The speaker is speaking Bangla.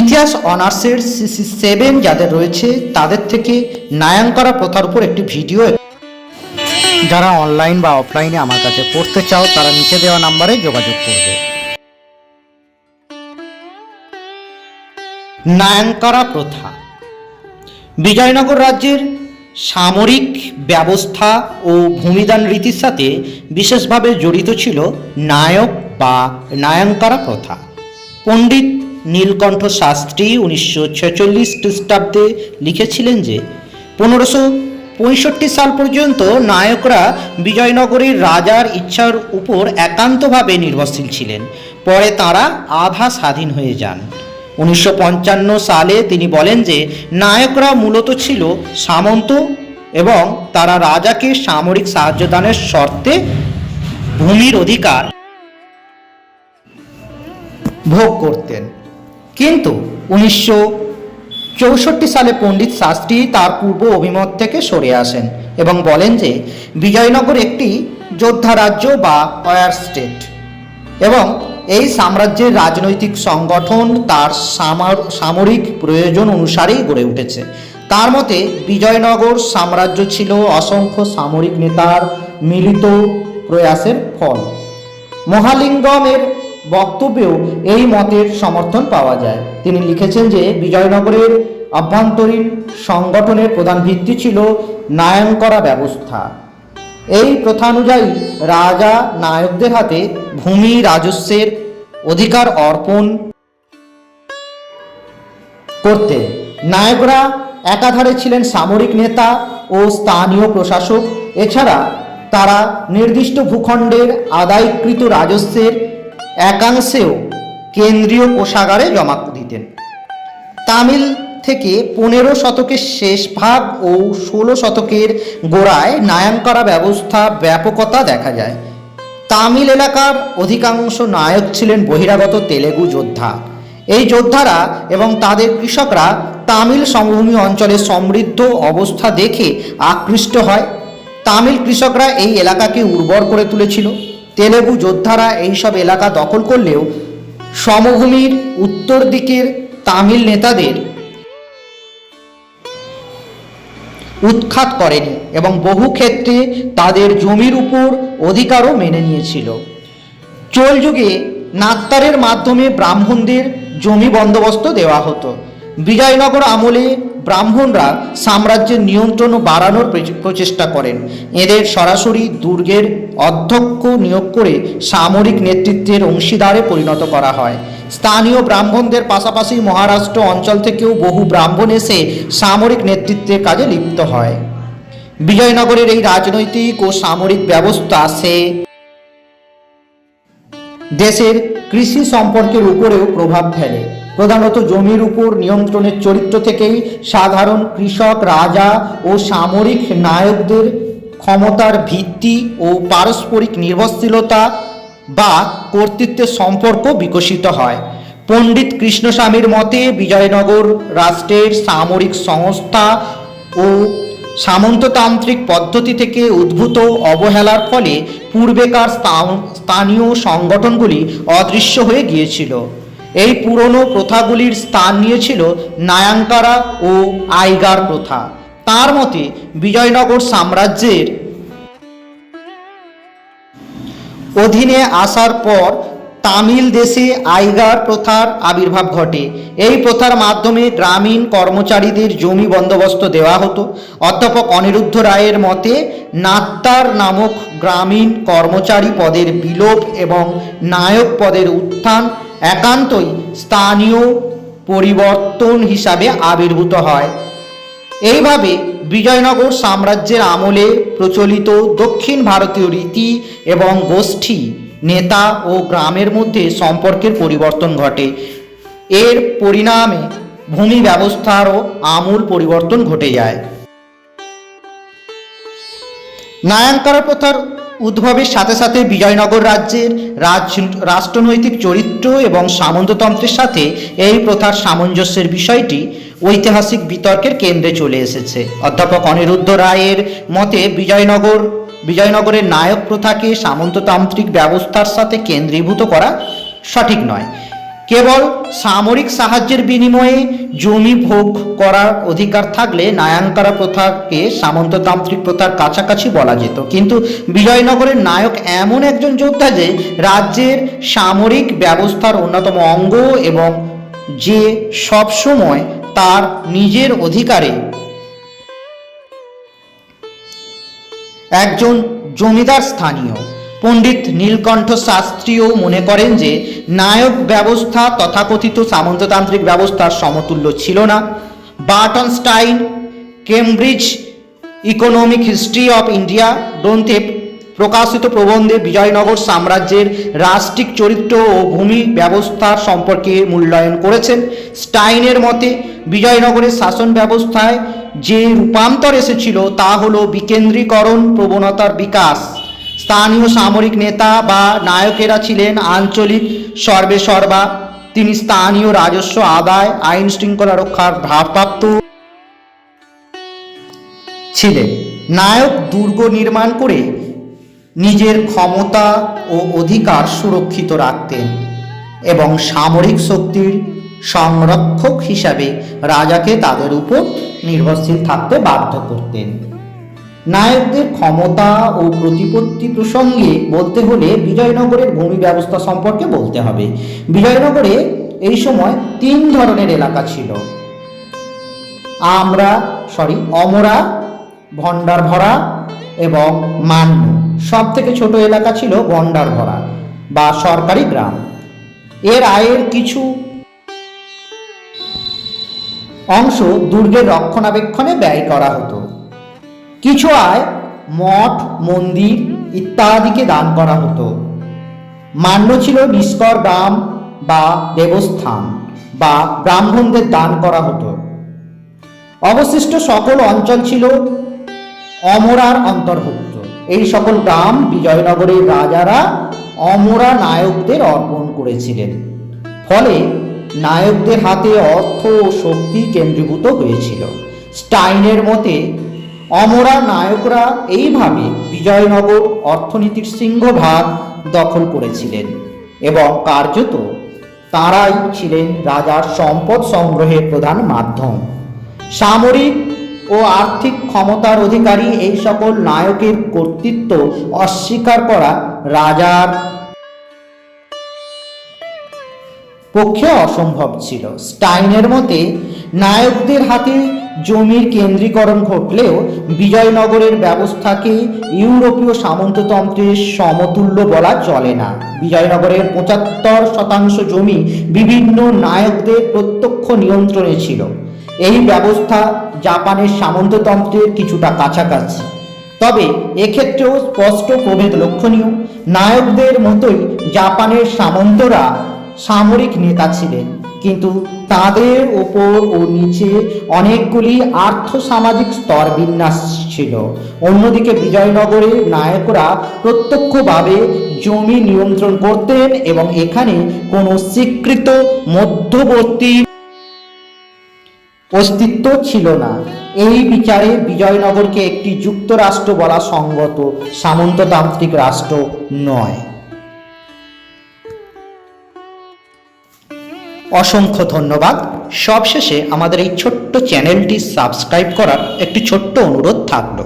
ইতিহাস অনার্সের সিসি সেভেন যাদের রয়েছে, তাদের থেকে নায়াঙ্করা প্রথার উপর একটি ভিডিও যারা অনলাইন বা অফলাইনে আমার কাছে পড়তে চাও, তারা নিচে দেওয়া নাম্বারে যোগাযোগ করবে। নায়াঙ্করা প্রথা। বিজয়নগর রাজ্যের সামরিক ব্যবস্থা ও ভূমিদান রীতির সাথে বিশেষভাবে জড়িত ছিল নায়ক বা নায়াঙ্কারা প্রথা। পণ্ডিত নীলকণ্ঠ শাস্ত্রী উনিশশো ছেচল্লিশ খ্রিস্টাব্দে লিখেছিলেন যে, পনেরোশো পঁয়ষট্টি সাল পর্যন্ত নায়করা বিজয়নগরের রাজার ইচ্ছার উপর একান্তভাবে নির্ভরশীল ছিলেন। পরে তারা আধা স্বাধীন হয়ে যান। উনিশশো পঞ্চান্ন সালে তিনি বলেন যে, নায়করা মূলত ছিল সামন্ত এবং তারা রাজাকে সামরিক সাহায্য দানের শর্তে ভূমির অধিকার ভোগ করতেন। কিন্তু উনিশশো চৌষট্টি সালে পণ্ডিত শাস্ত্রী তার পূর্ব অভিমত থেকে সরে আসেন এবং বলেন যে, বিজয়নগর একটি যোদ্ধা রাজ্য বা অয়ার স্টেট এবং এই সাম্রাজ্যের রাজনৈতিক সংগঠন তার সামার- সামরিক প্রয়োজন অনুসারেই গড়ে উঠেছে। তার মতে, বিজয়নগর সাম্রাজ্য ছিল অসংখ্য সামরিক নেতার মিলিত প্রয়াসের ফল। মহালিঙ্গমের বক্তব্যেও এই মতের সমর্থন পাওয়া যায়। তিনি লিখেছেন যে, বিজয়নগরের অভ্যন্তরীণ সংগঠনের প্রধান ভিত্তি ছিল নায়ন করা ব্যবস্থা। এই প্রথানুযায়ী রাজা নায়কদের হাতে ভূমি রাজস্বের অধিকার অর্পণ করতে। নায়করা একাধারে ছিলেন সামরিক নেতা ও স্থানীয় প্রশাসক। এছাড়া তারা নির্দিষ্ট ভূখণ্ডের আদায়কৃত রাজস্বের একাংশেও কেন্দ্রীয় কোষাগারে জমা দিতেন। তামিল থেকে পনেরো শতকের শেষ ভাগ ও ষোলো শতকের গোড়ায় নায়াঙ্কারা ব্যবস্থা ব্যাপকতা দেখা যায়। তামিল এলাকার অধিকাংশ নায়ক ছিলেন বহিরাগত তেলেগু যোদ্ধা। এই যোদ্ধারা এবং তাদের কৃষকরা তামিল সমভূমি অঞ্চলের সমৃদ্ধ অবস্থা দেখে আকৃষ্ট হয়। তামিল কৃষকরা এই এলাকাকে উর্বর করে তুলেছিল। তেলেগু যোদ্ধারা এইসব এলাকা দখল করলেও সমভূমির উত্তর দিকের তামিল নেতাদের উৎখাত করেনি এবং বহু ক্ষেত্রে তাদের জমির উপর অধিকারও মেনে নিয়েছিল। চোল যুগে নাত্তারের মাধ্যমে ব্রাহ্মণদের জমি বন্দোবস্ত দেওয়া হতো। বিজয়নগর আমলে ব্রাহ্মণরা সাম্রাজ্যের নিয়ন্ত্রণ বাড়ানোর প্রচেষ্টা করেন। এদের সরাসরি দুর্গের অধ্যক্ষ নিয়োগ করে সামরিক নেতৃত্বের অংশীদারে পরিণত করা হয়। স্থানীয় ব্রাহ্মণদের পাশাপাশি মহারাষ্ট্র অঞ্চল থেকেও বহু ব্রাহ্মণ এসে সামরিক নেতৃত্বের কাজে লিপ্ত হয়। বিজয়নগরের এই রাজনৈতিক ও সামরিক ব্যবস্থা সে দেশের কৃষি সম্পর্কের উপরেও প্রভাব ফেলে। প্রধানত জমির উপর নিয়ন্ত্রণের চরিত্র থেকেই সাধারণ কৃষক, রাজা ও সামরিক নায়কদের ক্ষমতার ভিত্তি ও পারস্পরিক নির্ভরশীলতা বা কর্তৃত্বের সম্পর্ক বিকশিত হয়। পণ্ডিত কৃষ্ণস্বামীর মতে, বিজয়নগর রাষ্ট্রের সামরিক সংস্থা ও সামন্ততান্ত্রিক পদ্ধতি থেকে উদ্ভূত অবহেলার ফলে পূর্বেকার স্থানীয় সংগঠনগুলি অদৃশ্য হয়ে গিয়েছিল। এই পুরনো প্রথাগুলির স্থান নিয়েছিল নায়াঙ্কারা ও আইগার প্রথা। তার মতে বিজয়নগর সাম্রাজ্যের অধীনে আসার পর তামিল দেশে আইগার প্রথার আবির্ভাব ঘটে। এই প্রথার মাধ্যমে গ্রামীণ কর্মচারীদের জমি বন্দোবস্ত দেওয়া হতো। অধ্যাপক অনিরুদ্ধ রায়ের মতে নাত্তার নামক গ্রামীণ কর্মচারী পদের বিলোপ এবং নায়ক পদের উত্থান একান্তই স্থানীয় পরিবর্তন হিসাবে আবির্ভূত হয়। এইভাবে বিজয়নগর সাম্রাজ্যের আমলে প্রচলিত দক্ষিণ ভারতীয় রীতি এবং গোষ্ঠী, নেতা ও গ্রামের মধ্যে সম্পর্কের পরিবর্তন ঘটে। এর পরিণামে ভূমি ব্যবস্থারও আমূল পরিবর্তন ঘটে যায়। নায়াঙ্কারা প্রথার উদ্ভবের সাথে সাথে বিজয়নগর রাজ্যের রাজ রাষ্ট্রনৈতিক চরিত্র এবং সামন্ততন্ত্রের সাথে এই প্রথার সামঞ্জস্যের বিষয়টি ঐতিহাসিক বিতর্কের কেন্দ্রে চলে এসেছে। অধ্যাপক অনিরুদ্ধ রায়ের মতে বিজয়নগর বিজয়নগরের নায়ক প্রথাকে সামন্ততান্ত্রিক ব্যবস্থার সাথে কেন্দ্রীভূত করা সঠিক নয়। কেবল সামরিক সাহায্যের বিনিময়ে জমি ভোগ করার অধিকার থাকলে নায়াঙ্কারা প্রথাকে সামন্ততান্ত্রিক প্রথার কাছাকাছি বলা যেত। কিন্তু বিজয়নগরের নায়ক এমন একজন যোদ্ধা যে রাজ্যের সামরিক ব্যবস্থার অন্যতম অঙ্গ এবং যে সবসময় তার নিজের অধিকারে একজন জমিদার স্থানীয়। পণ্ডিত নীলকণ্ঠ শাস্ত্রীও মনে করেন যে নায়ক ব্যবস্থা তথাকথিত সামন্ততান্ত্রিক ব্যবস্থার সমতুল্য ছিল না। Burton Stein Cambridge economic history of India গ্রন্থে প্রকাশিত প্রবন্ধে বিজয়নগর সাম্রাজ্যের রাষ্ট্রিক চরিত্র ও ভূমি ব্যবস্থার সম্পর্কে মূল্যায়ন করেছেন। স্টাইনের মতে, বিজয়নগরের শাসন ব্যবস্থায় যে রূপান্তর এসেছিল তা হলো বিকেন্দ্রীকরণ প্রবণতার বিকাশ। স্থানীয় সামরিক নেতা বা নায়কেরা ছিলেন আঞ্চলিক সর্বে সর্বা তিনি স্থানীয় রাজস্ব, আদায়, আইন শৃঙ্খলা রক্ষার ভারপ্রাপ্ত ছিলেন। নায়ক দুর্গ নির্মাণ করে নিজের ক্ষমতা ও অধিকার সুরক্ষিত রাখতেন এবং সামরিক শক্তির সংরক্ষক হিসাবে রাজাকে তাদের উপর নির্ভরশীল থাকতে বাধ্য করতেন। নায়কদের ক্ষমতা ও প্রতিপত্তি প্রসঙ্গে বলতে হলে বিজয়নগরের ভূমি ব্যবস্থা সম্পর্কে বলতে হবে। বিজয়নগরে এই সময় তিন ধরনের এলাকা ছিল। আমরা সরি অমরা ভণ্ডার ভরা এবং মান্য সব থেকে ছোট এলাকা ছিল ভণ্ডার ভরা বা সরকারি গ্রাম। এর আয়ের কিছু অংশ দুর্গের রক্ষণাবেক্ষণে ব্যয় করা হতো। কিছু আয়, মঠ, মন্দির ইত্যাদিকে দান করা হতো। মান্য ছিল নিষ্কর গ্রাম বা দেবস্থান বা ব্রাহ্মণদের দান করা হতো। অবশিষ্ট সকল অঞ্চল ছিল অমরার অন্তর্ভুক্ত। এই সকল গ্রাম বিজয়নগরের রাজারা অমরা নায়কদের অর্পণ করেছিলেন। ফলে নায়কদের হাতে অর্থ ও শক্তি কেন্দ্রীভূত হয়েছিল। স্টাইনের মতে অমরা নায়করা এইভাবে বিজয়নগর অর্থনীতির সিংহভাগ দখল করেছিলেন এবং কার্যত তারাই ছিলেন রাজার সম্পদ সংগ্রহের প্রধান মাধ্যম। সামরিক ও আর্থিক ক্ষমতার অধিকারী এই সকল নায়কের কর্তৃত্ব অস্বীকার করা রাজার পক্ষে অসম্ভব ছিল। স্টাইনের মতে, নায়কদের হাতে জমির কেন্দ্রীকরণ ঘটলেও বিজয়নগরের ব্যবস্থাকে ইউরোপীয় সামন্ততন্ত্রের সমতুল্য বলা চলে না। বিজয়নগরের পঁচাত্তর শতাংশ জমি বিভিন্ন নায়কদের প্রত্যক্ষ নিয়ন্ত্রণে ছিল। এই ব্যবস্থা জাপানের সামন্ততন্ত্রের কিছুটা কাছাকাছি। তবে এক্ষেত্রেও স্পষ্ট প্রভেদ লক্ষণীয়। নায়কদের মতোই জাপানের সামন্তরা সামরিক নেতা ছিলেন। কিন্তু তাদের ওপর ও নিচে অনেকগুলি আর্থসামাজিক স্তর বিন্যাস ছিল। অন্যদিকে বিজয়নগরের নায়করা প্রত্যক্ষভাবে জমি নিয়ন্ত্রণ করতেন এবং এখানে কোনো স্বীকৃত মধ্যবর্তী অস্তিত্ব ছিল না। এই বিচারে বিজয়নগরকে একটি যুক্তরাষ্ট্র বলা সঙ্গত, সামন্ততান্ত্রিক রাষ্ট্র নয়। অসংখ্য ধন্যবাদ। সবশেষে আমাদের এই ছোট্ট চ্যানেলটি সাবস্ক্রাইব করার একটি ছোট্ট অনুরোধ থাকল।